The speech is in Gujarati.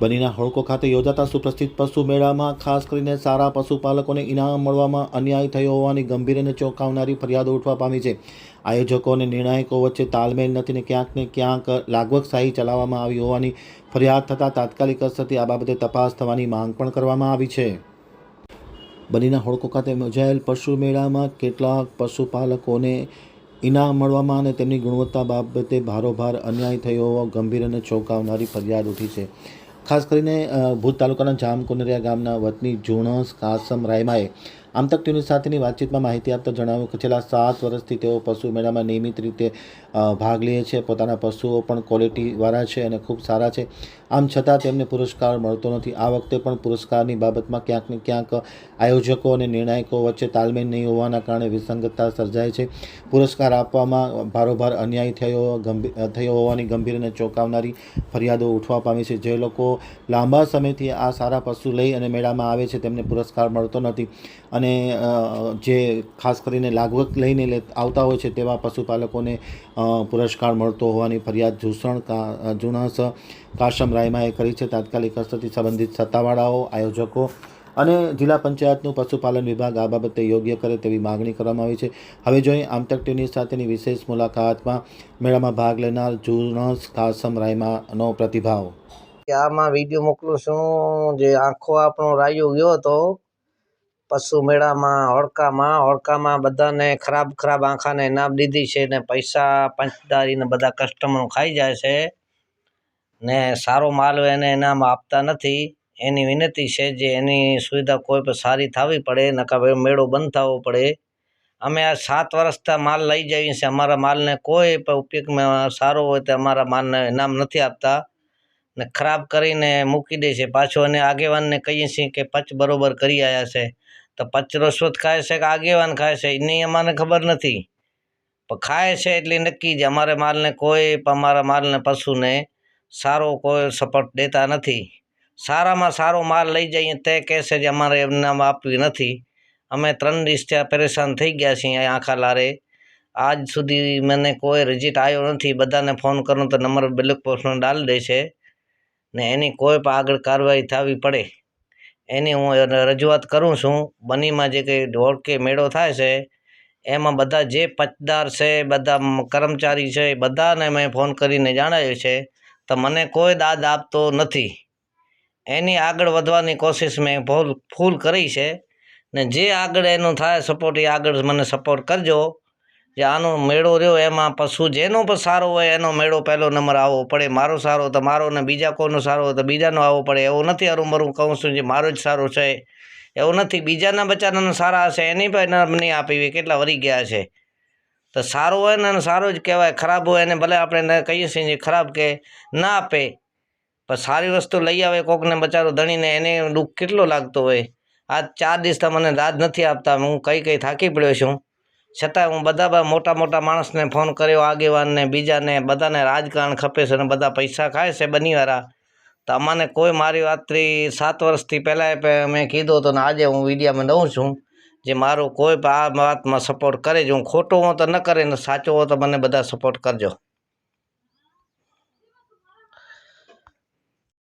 બનીના હોળકો ખાતે યોજાતા સુપ્રસિદ્ધ પશુ મેળામાં ખાસ કરીને સારા પશુપાલકોને ઇનામ મળવામાં અન્યાય થયો હોવાની ગંભીર અને ચોંકાવનારી ફરિયાદો ઉઠવા પામી છે. આયોજકો અને નિર્ણાયકો વચ્ચે તાલમેલ નથી ને ક્યાંક ને ક્યાંક લાગવકશાહી ચલાવવામાં આવી હોવાની ફરિયાદ થતાં તાત્કાલિક અસરથી આ બાબતે તપાસ થવાની માંગ પણ કરવામાં આવી છે. બનીના હોળકો ખાતે યોજાયેલ પશુ મેળામાં કેટલાક પશુપાલકોને ઇનામ મળવામાં અને તેમની ગુણવત્તા બાબતે ભારોભાર અન્યાય થયો ગંભીર અને ચોંકાવનારી ફરિયાદ ઉઠી છે. ખાસ કરીને ભુજ તાલુકાના જામકુનરિયા ગામના વતની જુણસ કાસમ રાયમાએ આમતક ટીવી સાથેની વાતચીતમાં માહિતી આપતા જણાવ્યું કે છેલ્લા સાત વર્ષથી તેઓ પશુ મેળામાં નિયમિત રીતે ભાગ લે છે. પોતાના પશુઓ પણ ક્વોલિટીવાળા છે અને ખૂબ સારા છે. આમ છતાં તેમને પુરસ્કાર મળતો નથી. આ વખતે પણ પુરસ્કારની બાબતમાં ક્યાંક ને ક્યાંક આયોજકો અને નિર્ણાયકો વચ્ચે તાલમેલ નહીં હોવાના કારણે વિસંગતતા સર્જાય છે. પુરસ્કાર આપવામાં ભારોભાર અન્યાય થયો ગંભીર થયો હોવાની ગંભીર અને ચોંકાવનારી ફરિયાદો ઉઠવા પામી છે. જે લોકો લાંબા સમયથી આ સારા પશુ લઈ અને મેળામાં આવે છે તેમને પુરસ્કાર મળતો નથી. અને અ, જે ખાસ કરીને લાગવક લઈને આવતા હોય છે તેવા પશુપાલકોને પુરસ્કાર મળતો હોવાની ફરિયાદ જુસણ કા જુણસ કાશમ રાયમાએ કરી છે. તાત્કાલિક અસરથી સંબંધિત સત્તાવાળાઓ આયોજકો અને જિલ્લા પંચાયતનું પશુપાલન વિભાગ આ બાબતે યોગ્ય કરે તેવી માગણી કરવામાં આવી છે. હવે જોઈએ આમતક ટીવી સાથેની વિશેષ મુલાકાતમાં મેળામાં ભાગ લેનાર જુનસ કાસમ રાયમાનો પ્રતિભાવ. આમાં વીડિયો મોકલું છું જે આખો આપણો રાયો ગયો હતો. પશુ મેળામાં, હોડકામાં હોડકામાં બધાને ખરાબ ખરાબ આંખાને ઇનામ દીધી છે ને પૈસા, પંચદારીને બધા કસ્ટમરો ખાઈ જાય છે ને સારો માલ એને ઇનામ આપતા નથી. એની વિનંતી છે જે એની સુવિધા કોઈ પણ સારી થવી પડે નકા ભાઈ મેળો બંધ થવો પડે. અમે આ સાત વર્ષથી માલ લઈ જઈએ છીએ. અમારા માલને કોઈ પણ ઉપયોગમાં સારો હોય તો અમારા માલને ઇનામ નથી આપતા. ને ખરાબ કરીને મૂકી દે છે. પાછો અને આગેવાનને કહીએ છીએ કે પચ બરોબર કરી આવ્યા છે. તો પચ રસવત ખાય છે કે આગેવાન ખાય છે? એની અમારે ખબર નથી. પણ ખાય છે એટલે નક્કી જ. અમારે માલને કોઈ પણ અમારા માલને પશુને સારો કોઈ સપોર્ટ દેતા નથી. સારામાં સારો માલ લઈ જઈએ તે કહેશે જે અમારે એમને આપવી નથી. અમે ત્રણ દિવસ ત્યાં પરેશાન થઈ ગયા છીએ આખા લારે. આજ સુધી મને કોઈ રિઝલ્ટ આવ્યો નથી. બધાને ફોન કરું તો નંબર બ્લેક પોસ્ટમાં ડાલ દે છે. ને એની કોઈ પણ આગળ કાર્યવાહી થવી પડે. એની હું રજૂઆત કરું છું. બનીમાં જે કંઈ ઢોળ કે મેળો થાય છે, એમાં બધા જે પચદાર છે, બધા કર્મચારી છે, બધાને મેં ફોન કરીને જણાવ્યું છે, તો મને કોઈ દાદ આપતો નથી. એની આગળ વધવાની કોશિશ મેં ફૂલ ફૂલ કરી છે ને જે આગળ એનું થાય સપોર્ટ એ આગળ મને સપોર્ટ કરજો. જે આનો મેળો રહ્યો એમાં પશુ જેનો પણ સારો હોય એનો મેળો પહેલો નંબર આવવો પડે. મારો સારો તો મારો ને બીજા કોઈનો સારો હોય તો બીજાનો આવવો પડે. એવું નથી અરું મરું કહું છું જે મારો જ સારો છે. એવું નથી. બીજાના બચારાના સારા હશે એની પણ નહીં આપી કેટલા વરી ગયા છે. તો સારો હોય ને સારો જ કહેવાય. ખરાબ હોય એને ભલે આપણે કહીએ છીએ ખરાબ કે ના આપે. પણ સારી વસ્તુ લઈ આવે કોકને બચારો ધણીને એને દુઃખ કેટલો લાગતો હોય. આ ચાર દિવસ મને દાદ નથી આપતા. હું કઈ કઈ થાકી પડ્યો છું. છતાં હું બધા મોટા મોટા માણસને ફોન કર્યો, આગેવાનને, બીજાને, બધાને રાજકારણ ખપે છે અને બધા પૈસા ખાય છે બનીવાળા. તો અમને કોઈ મારી વાતથી સાત વર્ષથી પહેલાં મેં કીધું હતું ને આજે હું વિડીયામાં દઉં છું, જે મારો કોઈ આ વાતમાં સપોર્ટ કરે જો હું ખોટો હોઉં તો ન કરે ને સાચો હો તો મને બધા સપોર્ટ કરજો.